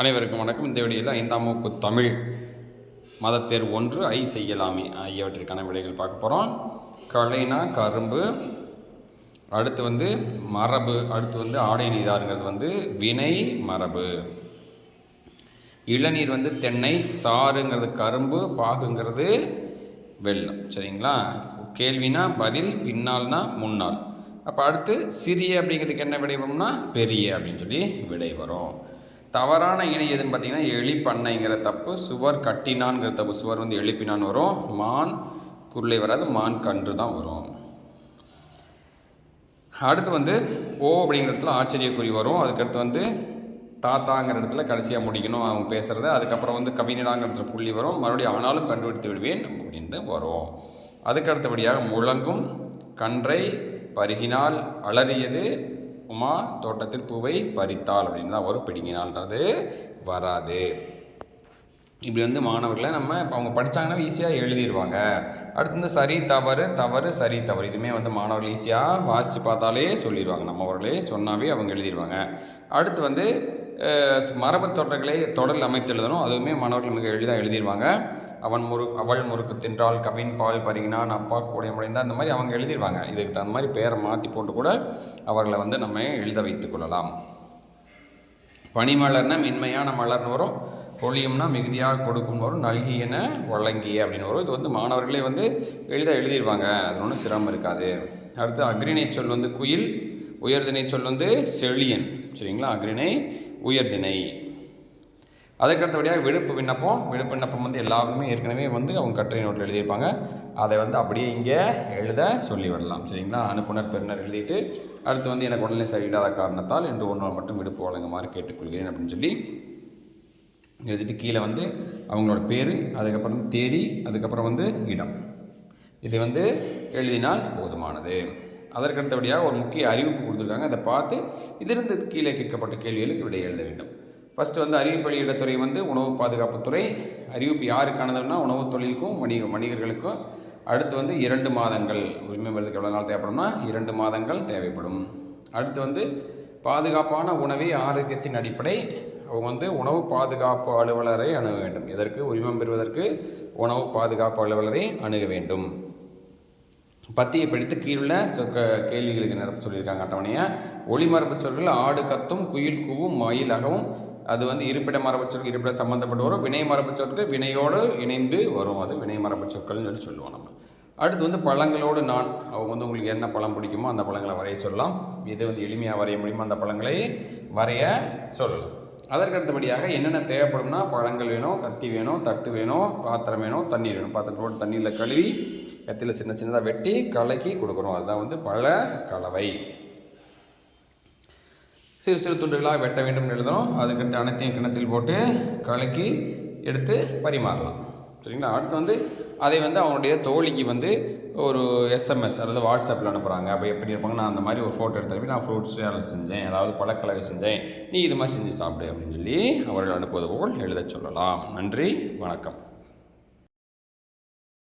அனைவருக்கும் வணக்கம். இந்த வீடியோவில் ஐந்தாம் வகுப்பு தமிழ் மதத்தேர் ஒன்று ஐ செய்யலாமே ஆகியவற்றிற்கான விடைகள் பார்க்க போகிறோம் கலைனா கரும்பு அடுத்து வந்து மரபு அடுத்து வந்து ஆடை நீதாருங்கிறது வந்து வினை மரபு. இளநீர் வந்து தென்னை சாறுங்கிறது கரும்பு பாகுங்கிறது வெல்லம் சரிங்களா? கேள்வினா பதில் பின்னால்னா முன்னால் அப்போ அடுத்து சிறிய அப்படிங்கிறதுக்கு என்ன விடை வரும்னா பெரிய அப்படின்னு சொல்லி விடை வரும். தவறான இணை எதுன்னு பார்த்தீங்கன்னா எலிப்பண்ணைங்கிற தப்பு சுவர் கட்டினான்ங்கிற தப்பு சுவர் வந்து எழுப்பினான் வரும். மான் குருளை வராது மான் கன்று தான் வரும். அடுத்து வந்து ஓ அப்படிங்கிற இடத்துல ஆச்சரியக்குறி வரும். அதுக்கடுத்து வந்து தாத்தாங்கிற இடத்துல கடைசியாக முடிக்கணும் அவங்க பேசுகிறத அதுக்கப்புறம் வந்து கவிஞனாங்கிற புள்ளி வரும். மறுபடியும் ஆனாலும் கண்டுபிடித்து விடுவேன் அப்படின்ட்டு வரும். அதுக்கு அடுத்தபடியாக முழங்கும் கன்றை பருகினால் அலறியது உமா தோட்டத்தில் பூவை பறித்தாள் அப்படின்னு தான் வரும். பிடிங்கினால்ன்றது வராது. இப்படி வந்து மாணவர்களை நம்ம இப்போ அவங்க படித்தாங்கன்னா ஈஸியாக எழுதிடுவாங்க அடுத்து வந்து சரி தவறு தவறு சரி தவறு. இதுவுமே வந்து மாணவர்கள் ஈஸியாக வாசித்து பார்த்தாலே சொல்லிடுவாங்க நம்ம அவர்களே சொன்னாவே அவங்க எழுதிடுவாங்க அடுத்து வந்து மரபு தொடர்களை தொடரில் அமைத்து எழுதணும். அதுவுமே மாணவர்கள் மிக எளிதாக எழுதிடுவாங்க அவன் முறு அவள் முறுக்கு தின்றால் கவின் பால் பருகினான். அப்பா கூடை முடைந்தால் அந்த மாதிரி அவங்க எழுதிடுவாங்க இதுக்கு தகுந்த மாதிரி பேரை மாற்றி போட்டு கூட அவர்களை வந்து நம்ம எழுத வைத்து கொள்ளலாம். பனிமலர்னா மென்மையான மலர்னு வரும். பொழியும்னா மிகுதியாக கொடுக்கும் வரும். நல்கியன வழங்கிய அப்படின்னு வரும். இது வந்து மாணவர்களே வந்து எளிதாக எழுதிடுவாங்க அது ஒன்றும் சிரமம் இருக்காது. அடுத்து அக்ரிணை சொல் வந்து குயில் உயர்திணை சொல் வந்து செழியன். சரிங்களா? அக்ரிணை உயர்திணை அதற்கடுத்தபடியாக விடுப்பு விண்ணப்பம் விடுப்பு விண்ணப்பம் வந்து எல்லாருமே ஏற்கனவே வந்து அவங்க கட்டுரை நோட்டில் எழுதியிருப்பாங்க. அதை வந்து அப்படியே இங்கே எழுத சொல்லி விடலாம் சரிங்களா? அனுப்புனர் பெறுநர் எழுதிட்டு அடுத்து வந்து எனக்கு உடனே சரியில்லாத காரணத்தால் என்று ஒரு நாள் மட்டும் விடுப்பு வழங்குமாறு கேட்டுக்கொள்கிறேன் அப்படின்னு சொல்லி எழுதிட்டு கீழே வந்து அவங்களோட பேர் அதுக்கப்புறம் தேதி அதுக்கப்புறம் வந்து இடம். இது வந்து எழுதினால் போதுமானது. அதற்கடுத்தபடியாக ஒரு முக்கிய அறிவிப்பு கொடுத்துருக்காங்க. அதை பார்த்து இதிலிருந்து கீழே கேட்கப்பட்ட கேள்விகளுக்கு விடை எழுத வேண்டும். ஃபஸ்ட்டு வந்து அறிவிப்பு வெளியிடத்துறை வந்து உணவு பாதுகாப்புத்துறை அறிவிப்பு யாருக்கானதுன்னா உணவு தொழிலுக்கும் வணிக வணிகர்களுக்கும். அடுத்து வந்து இரண்டு மாதங்கள் உரிமை பெறதுக்கு எவ்வளோ நாள் தேவைப்படும்னா இரண்டு மாதங்கள் தேவைப்படும். அடுத்து வந்து பாதுகாப்பான உணவே ஆரோக்கியத்தின் அடிப்படை. அவங்க வந்து உணவு பாதுகாப்பு அலுவலரை அணுக வேண்டும். இதற்கு உரிமம் பெறுவதற்கு உணவு பாதுகாப்பு அலுவலரை அணுக வேண்டும். பத்தியை படித்து கீழுள்ள சொற்க கேள்விகளுக்கு நிரப்ப சொல்லியிருக்காங்க அட்டவணையை. ஒளிமரபு சொற்கள் ஆடு கத்தும் குயில் கூவும் மயில் அகவும். அது வந்து இருப்பிட மரபு சொற்கள் இருப்பிட சம்மந்தப்பட்டு வரும். வினை மரபு சொற்கள் வினையோடு இணைந்து வரும். அது வினை மரபு சொற்கள்னு சொல்லி சொல்லுவோம் நம்ம. அடுத்து வந்து பழங்களோடு நான் அவங்க வந்து உங்களுக்கு என்ன பழம் பிடிக்குமோ அந்த பழங்களை வரைய சொல்லலாம். எது வந்து எளிமையாக வரைய முடியுமோ அந்த பழங்களை வரைய சொல்லலாம். அதற்கு அடுத்தபடியாக என்னென்ன தேவைப்படும்னா பழங்கள் வேணும் கத்தி வேணும் தட்டு வேணும் பாத்திரம் வேணும் தண்ணீர் வேணும். பாத்திரத்தோடு தண்ணியில் கழுவி கத்தியில் சின்ன சின்னதாக வெட்டி கலக்கி கொடுக்குறோம் அதுதான் வந்து பழ கலவை. சிறு சிறு துண்டுகளாக வெட்ட வேண்டும் எழுதணும். அதுக்கடுத்து அனைத்தையும் கிணத்தில் போட்டு கலக்கி எடுத்து பரிமாறலாம். சரிங்களா? அடுத்து வந்து அதை வந்து அவனுடைய தோழிக்கு வந்து ஒரு எஸ்எம்எஸ் அதாவது வாட்ஸ்அப்பில் அனுப்புகிறாங்க அப்போ எப்படி இருப்பாங்க நான் அந்த மாதிரி ஒரு ஃபோட்டோ எடுத்துகிட்டு நான் ஃப்ரூட்ஸ் சேனல் செஞ்சேன். அதாவது பழக்கலவை செஞ்சேன். நீ இது மாதிரி செஞ்சு சாப்பிடு அப்படின்னு சொல்லி அவர்கள் அனுப்புவது போல் எழுதச் சொல்லலாம். நன்றி வணக்கம்.